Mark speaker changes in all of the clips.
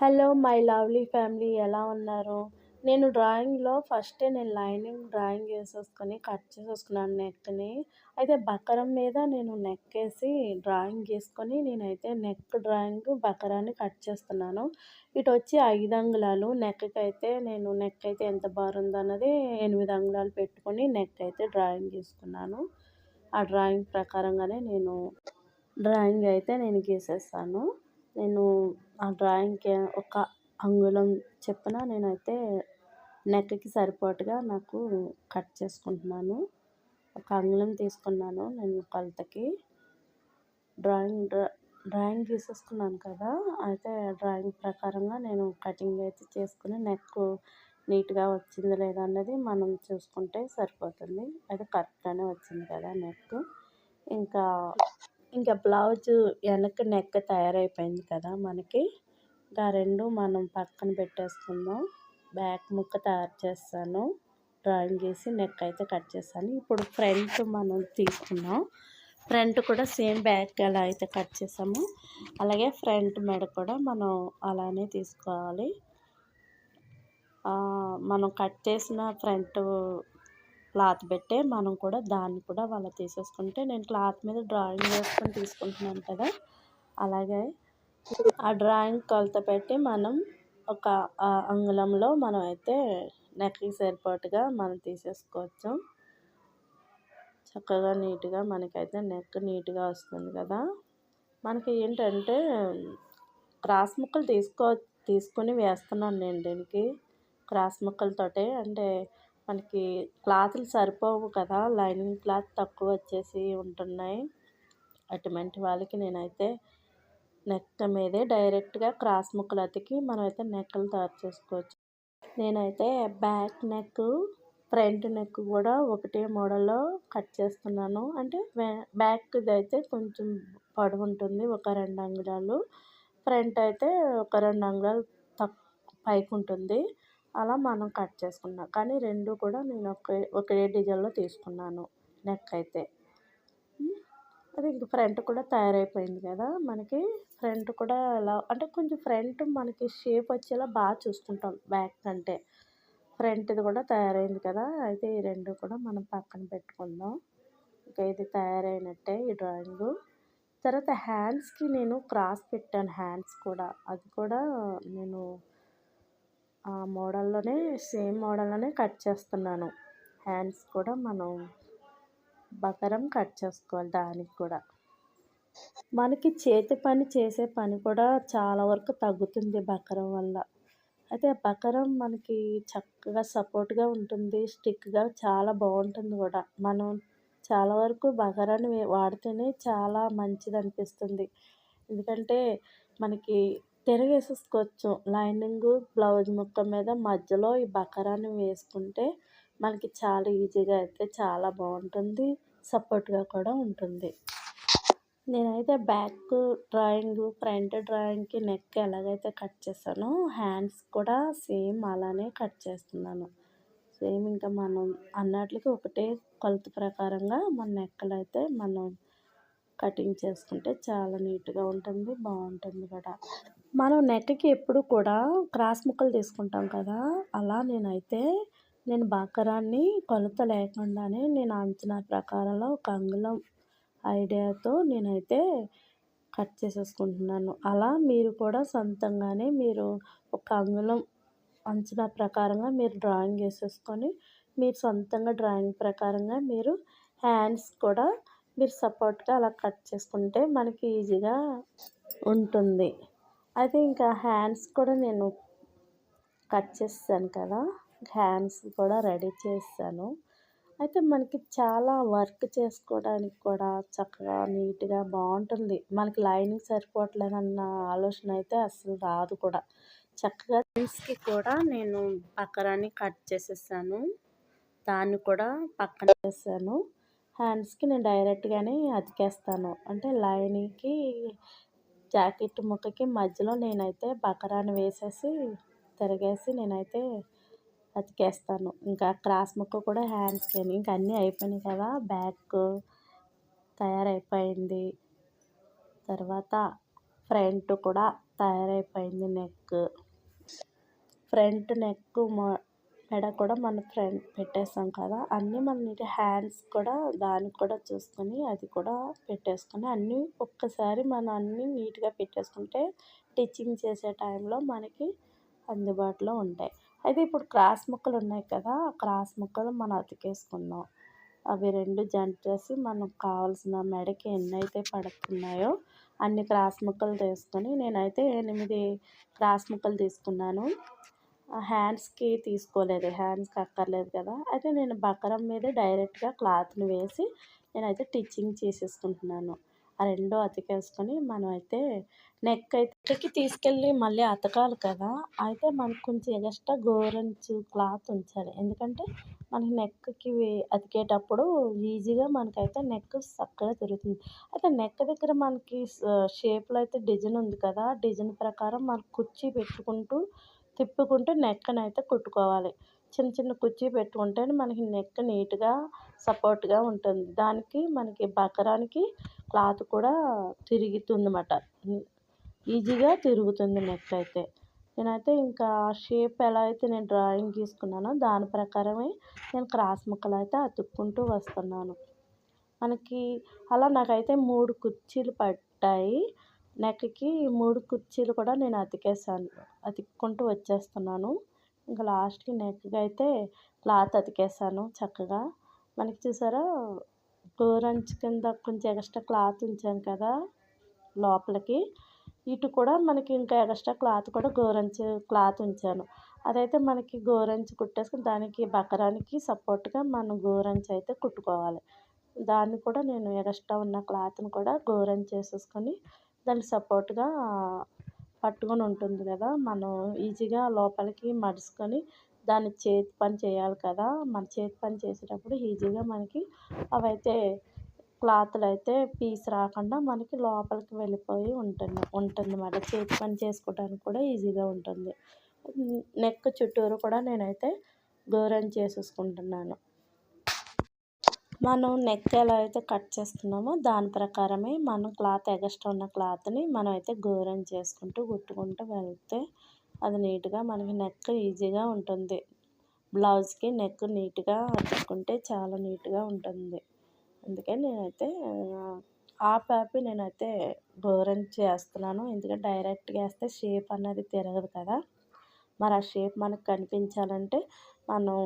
Speaker 1: Hello my lovely family ఎలా ఉన్నారు? నేను డ్రాయింగ్లో ఫస్టే నేను లైనింగ్ డ్రాయింగ్ వేసేసుకొని కట్ చేసేసుకున్నాను నెక్ని అయితే బకరం మీద నేను నెక్ వేసి డ్రాయింగ్ గీసుకొని నేనైతే నెక్ డ్రాయింగ్ బకరాన్ని కట్ చేస్తున్నాను. ఇటు వచ్చి ఐదు అంగుళాలు. నెక్కి అయితే నేను నెక్ అయితే ఎంత బారుంది అన్నది ఎనిమిది అంగుళాలు పెట్టుకొని నెక్ అయితే డ్రాయింగ్ గీసుకున్నాను ఆ డ్రాయింగ్ ప్రకారంగానే నేను డ్రాయింగ్ అయితే నేను గీసేస్తాను నేను ఆ డ్రాయింగ్కి ఒక అంగుళం చొప్పున నేనైతే నెక్కి సరిపోటుగా నాకు కట్ చేసుకుంటున్నాను. ఒక అంగుళం తీసుకున్నాను నేను కొలతకి. డ్రాయింగ్ డ్రాయింగ్ గీసేసుకున్నాను కదా అయితే డ్రాయింగ్ ప్రకారంగా నేను కటింగ్ అయితే చేసుకుని నెక్ నీట్గా వచ్చింది లేదా అన్నది మనం చూసుకుంటే సరిపోతుంది. అది కరెక్ట్గానే వచ్చింది కదా నెక్ ఇంకా ఇంకా బ్లౌజ్ వెనక నెక్ తయారైపోయింది కదా మనకి. ఆ రెండు మనం పక్కన పెట్టేసుకుందాం. బ్యాక్ ముక్క తయారు చేస్తాను. డ్రాయింగ్ చేసి నెక్ అయితే కట్ చేస్తాను. ఇప్పుడు ఫ్రంట్ మనం తీసుకున్నాం ఫ్రంట్ కూడా సేమ్ బ్యాక్ ఎలా అయితే కట్ చేసాము అలాగే ఫ్రంట్ మెడ కూడా మనం అలానే తీసుకోవాలి. మనం కట్ చేసిన ఫ్రంట్ క్లాత్ పెట్టే మనం కూడా దాన్ని కూడా వాళ్ళ తీసేసుకుంటే నేను క్లాత్ మీద డ్రాయింగ్ వేసుకొని తీసుకుంటున్నాను కదా. అలాగే ఆ డ్రాయింగ్ కొలత పెట్టి మనం ఒక అంగుళంలో మనం అయితే నెక్కి సరిపోటుగా మనం తీసేసుకోవచ్చు. చక్కగా నీట్గా మనకైతే నెక్ నీట్గా వస్తుంది కదా. మనకి ఏంటంటే క్రాస్ ముక్కలు తీసుకో తీసుకొని వేస్తున్నాను నేను దీనికి. క్రాస్ ముక్కలతోటే అంటే మనకి క్లాతులు సరిపోవు కదా లైనింగ్ క్లాత్ తక్కువ వచ్చేసి ఉంటున్నాయి. అటువంటి వాళ్ళకి నేనైతే నెక్ మీదే డైరెక్ట్గా క్రాస్ ముక్కలు అతికి మనమైతే నెక్కలు తయారు చేసుకోవచ్చు. నేనైతే బ్యాక్ నెక్ ఫ్రంట్ నెక్ కూడా ఒకటే మోడల్లో కట్ చేస్తున్నాను. అంటే బ్యాక్ది అయితే కొంచెం పొడవు ఉంటుంది ఒక రెండు అంగుళాలు. ఫ్రంట్ అయితే ఒక రెండు అంగుళాలు తక్ పైకి ఉంటుంది అలా మనం కట్ చేసుకున్నాం. కానీ రెండు కూడా నేను ఒకే ఒకే డిజైన్లో తీసుకున్నాను నెక్ అయితే అది ఇంక ఫ్రంట్ కూడా తయారైపోయింది కదా మనకి. ఫ్రంట్ కూడా ఎలా అంటే కొంచెం ఫ్రంట్ మనకి షేప్ వచ్చేలా బాగా చూసుకుంటాం బ్యాక్ కంటే. ఫ్రంట్ది కూడా తయారైంది కదా. అయితే ఈ రెండు కూడా మనం పక్కన పెట్టుకుందాం. ఇంకా ఇది తయారైనట్టే ఈ డ్రాయింగు. తర్వాత హ్యాండ్స్కి నేను క్రాస్ పెట్టాను హ్యాండ్స్ కూడా. అది కూడా నేను ఆ మోడల్లోనే సేమ్ మోడల్లోనే కట్ చేస్తున్నాను. హ్యాండ్స్ కూడా మనం బకరం కట్ చేసుకోవాలి దానికి కూడా. మనకి చేతి పని చేసే పని కూడా చాలా వరకు తగ్గుతుంది బకరం వల్ల. అయితే బకరం మనకి చక్కగా సపోర్ట్గా ఉంటుంది స్టిక్గా చాలా బాగుంటుంది కూడా. మనం చాలా వరకు బకరాన్ని వాడితేనే చాలా మంచిది అనిపిస్తుంది ఎందుకంటే మనకి తిరగేసేసుకోవచ్చు. లైనింగ్ బ్లౌజ్ ముక్క మీద మధ్యలో ఈ బకరాన్ని వేసుకుంటే మనకి చాలా ఈజీగా అయితే చాలా బాగుంటుంది. సపోర్ట్గా కూడా ఉంటుంది. నేనైతే బ్యాక్ డ్రాయింగ్ ఫ్రంట్ డ్రాయింగ్కి నెక్ ఎలాగైతే కట్ చేస్తానో హ్యాండ్స్ కూడా సేమ్ అలానే కట్ చేస్తున్నాను. సేమ్ ఇంకా మనం అన్నట్లకి ఒకటే కొలత ప్రకారంగా మన నెక్కలు అయితే మనం కటింగ్ చేసుకుంటే చాలా నీట్గా ఉంటుంది బాగుంటుంది కూడా మనం నెక్కి ఎప్పుడు కూడా క్రాస్ ముక్కలు తీసుకుంటాం కదా! అలా నేనైతే నేను బాకరాన్ని కొలత లేకుండానే నేను అంచనా ప్రకారంలో ఒక అంగుళం ఐడియాతో నేనైతే కట్ చేసేసుకుంటున్నాను. అలా మీరు కూడా సొంతంగానే మీరు ఒక అంగుళం అంచనా ప్రకారంగా మీరు డ్రాయింగ్ వేసేసుకొని మీరు సొంతంగా డ్రాయింగ్ ప్రకారంగా మీరు హ్యాండ్స్ కూడా మీరు సపోర్ట్గా అలా కట్ చేసుకుంటే మనకి ఈజీగా ఉంటుంది. అయితే ఇంకా హ్యాండ్స్ కూడా నేను కట్ చేస్తాను కదా. హ్యాండ్స్ కూడా రెడీ చేస్తాను. అయితే మనకి చాలా వర్క్ చేసుకోవడానికి కూడా చక్కగా నీట్గా బాగుంటుంది. మనకి లైనింగ్ సరిపోవట్లేదన్న ఆలోచన అయితే అసలు రాదు కూడా. చక్కగా హ్యాండ్స్కి కూడా నేను పక్కరాన్ని కట్ చేసేసాను. దాన్ని కూడా పక్కన చేశాను హ్యాండ్స్కి నేను డైరెక్ట్గానే అతికేస్తాను. అంటే లైనింగ్కి జాకెట్ ముక్కకి మధ్యలో నేనైతే బకరాన్ని వేసేసి తిరగేసి నేనైతే అతికేస్తాను. ఇంకా క్రాస్ ముక్క కూడా హ్యాండ్స్కి ఇంకా అన్నీ అయిపోయినాయి కదా. బ్యాక్ తయారైపోయింది. తర్వాత ఫ్రంట్ కూడా తయారైపోయింది నెక్ ఫ్రంట్ నెక్ మెడ కూడా మన ఫ్రంట్ పెట్టేస్తాం కదా. అన్నీ మన నీట్ హ్యాండ్స్ కూడా దానికి కూడా చూసుకొని అది కూడా పెట్టేసుకొని అన్నీ ఒక్కసారి మనం అన్నీ నీట్గా పెట్టేసుకుంటే స్టిచ్చింగ్ చేసే టైంలో మనకి అందుబాటులో ఉంటాయి. అయితే ఇప్పుడు క్రాస్ ముక్కలు ఉన్నాయి కదా. ఆ క్రాస్ ముక్కలు మనం అతికేసుకుందాం. అవి రెండు జంట చేసి మనకు కావాల్సిన మెడకి ఎన్ని అయితే పడుతున్నాయో అన్ని క్రాస్ ముక్కలు తీసుకొని నేనైతే ఎనిమిది క్రాస్ ముక్కలు తీసుకున్నాను. హ్యాండ్స్కి తీసుకోలేదు. హ్యాండ్స్కి అక్కర్లేదు కదా. అయితే నేను బకరం మీద డైరెక్ట్గా క్లాత్ని వేసి నేనైతే టిచ్చింగ్ చేసేసుకుంటున్నాను. ఆ రెండు అతికేసుకొని మనం అయితే నెక్ అయితే తీసుకెళ్ళి మళ్ళీ అతకాలి కదా. అయితే మనకు కొంచెం ఎక్స్ట్రా గోరంచు క్లాత్ ఉంచాలి. ఎందుకంటే మనకి నెక్కి అతికేటప్పుడు ఈజీగా మనకైతే నెక్ చక్కగా తిరుగుతుంది. అయితే నెక్ దగ్గర మనకి షేప్లో అయితే డిజైన్ ఉంది కదా. డిజైన్ ప్రకారం మనకు కుర్చీ పెట్టుకుంటూ తిప్పుకుంటూ నెక్కను అయితే కుట్టుకోవాలి. చిన్న చిన్న కుర్చీ పెట్టుకుంటేనే మనకి నెక్ నీట్గా సపోర్ట్గా ఉంటుంది. దానికి మనకి బకరానికి క్లాత్ కూడా తిరుగుతుంది అన్నమాట ఈజీగా తిరుగుతుంది నెక్ అయితే. నేనైతే ఇంకా షేప్ ఎలా అయితే నేను డ్రాయింగ్ గీసుకున్నానో దాని ప్రకారమే నేను క్రాస్ ముక్కలు అయితే అతుక్కుంటూ వస్తున్నాను. మనకి అలా నాకైతే మూడు కుర్చీలు పట్టాయి. నెక్కి మూడు కుర్చీలు కూడా నేను అతికేసాను అతుక్కుంటూ వచ్చేస్తున్నాను. ఇంకా లాస్ట్కి నెక్కి అయితే క్లాత్ అతికేసాను చక్కగా. మనకి చూసారా గోరంచు కింద కొంచెం ఎక్స్ట్రా క్లాత్ ఉంచాను కదా లోపలికి. ఇటు కూడా మనకి ఇంకా ఎక్స్ట్రా క్లాత్ కూడా గోరంచు క్లాత్ ఉంచాను. అదైతే మనకి గోరంచు కుట్టేసుకుని దానికి బకరానికి సపోర్ట్గా మనం గోరంచు అయితే కుట్టుకోవాలి. దాన్ని కూడా నేను ఎక్స్ట్రా ఉన్న క్లాత్ని కూడా గోరంచు వేసేసుకొని దానికి సపోర్ట్గా పట్టుకొని ఉంటుంది కదా. మనం ఈజీగా లోపలికి మడుచుకొని దాన్ని చేతి పని చేయాలి కదా. మన చేతి పని చేసేటప్పుడు ఈజీగా మనకి అవైతే క్లాత్లు అయితే పీస్ రాకుండా మనకి లోపలికి వెళ్ళిపోయి ఉంటుంది ఉంటుంది అన్నమాట చేతి పని చేసుకోవడానికి కూడా ఈజీగా ఉంటుంది. నెక్ చుట్టూరు కూడా నేనైతే దూరం చేసేసుకుంటున్నాను. మనం నెక్ ఎలా అయితే కట్ చేస్తున్నామో దాని ప్రకారమే మనం క్లాత్ ఎగస్ట్రా ఉన్న క్లాత్ని మనం అయితే గోరం చేసుకుంటూ కుట్టుకుంటూ వెళ్తే అది నీట్గా మనకి నెక్ ఈజీగా ఉంటుంది. బ్లౌజ్కి నెక్ నీట్గా అతుక్కుంటే చాలా నీట్గా ఉంటుంది. అందుకే నేనైతే ఆ ప్యాపి నేనైతే గోరం చేస్తున్నాను. ఎందుకంటే డైరెక్ట్గా వేస్తే షేప్ అనేది తిరగదు కదా. మరి ఆ షేప్ మనకు కనిపించాలంటే మనం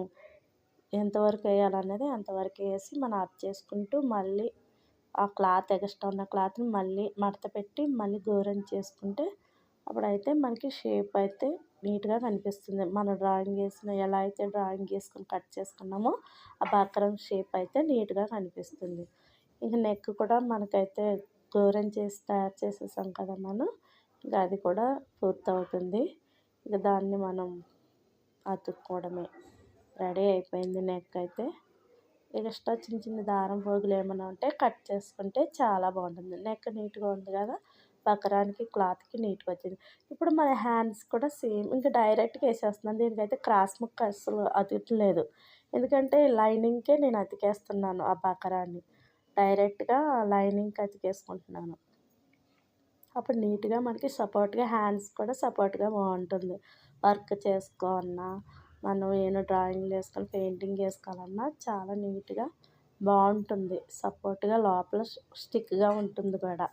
Speaker 1: ఎంతవరకు వేయాలనేది అంతవరకు వేసి మనం అప్ చేసుకుంటూ మళ్ళీ ఆ క్లాత్ ఎక్స్ట్రా ఉన్న క్లాత్ని మళ్ళీ మడత పెట్టి మళ్ళీ దూరం చేసుకుంటే అప్పుడైతే మనకి షేప్ అయితే నీట్గా కనిపిస్తుంది. మనం డ్రాయింగ్ వేసిన ఎలా అయితే డ్రాయింగ్ వేసుకుని కట్ చేసుకున్నామో ఆ బక్రం షేప్ అయితే నీట్గా కనిపిస్తుంది. ఇంక నెక్ కూడా మనకైతే దూరం చేసి తయారు చేసేసాం కదా మనం ఇంకా అది కూడా పూర్తవుతుంది. ఇంకా దాన్ని మనం అతుక్కోవడమే. రెడీ అయిపోయింది నెక్ అయితే. ఎక్స్ట్రా చిన్న చిన్న దారం పోగులు ఏమైనా ఉంటే కట్ చేసుకుంటే చాలా బాగుంటుంది. నెక్ నీట్గా ఉంది కదా బకరానికి క్లాత్కి నీట్గా వచ్చింది. ఇప్పుడు మన హ్యాండ్స్ కూడా సేమ్ ఇంకా డైరెక్ట్గా వేసేస్తున్నాను. దీనికైతే క్రాస్ ముక్క అసలు అతుట్లేదు ఎందుకంటే లైనింగ్కే నేను అతికేస్తున్నాను ఆ బకరాన్ని. డైరెక్ట్గా లైనింగ్కి అతికేసుకుంటున్నాను. అప్పుడు నీట్గా మనకి సపోర్ట్గా హ్యాండ్స్ కూడా సపోర్ట్గా బాగుంటుంది. వర్క్ చేసుకోన్నా మనం ఏమైనా డ్రాయింగ్ వేసుకోవాలి పెయింటింగ్ వేసుకోవాలన్నా చాలా నీట్గా బాగుంటుంది. సపోర్ట్గా లోపల స్టిక్గా ఉంటుంది కూడా